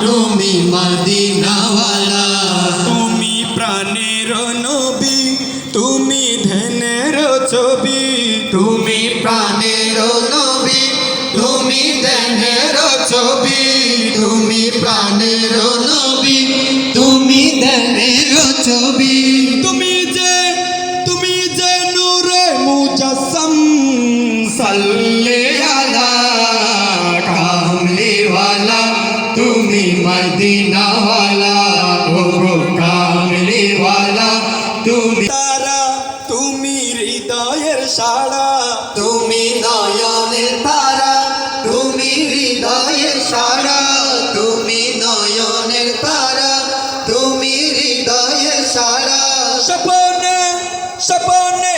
তুমি মদিনাওয়ালা। তুমি প্রাণের নবী, তুমি ধ্যানের ছবি। তুমি প্রাণের নবী, তুমি দেনের ছবি। তুমি প্রাণের নবী, তুমি দেনের ছবি। সাল্লে আলা কামলিওয়ালা তুমি মদিনাওয়ালা ও গো কামলিওয়ালা তুমি তারা তুমি হৃদয়ের সাড়া তুমি নয়নের তারা তুমি হৃদয়ের সারা তুমি নয়নের তারা তুমি হৃদয়ের সারা সপনে সপনে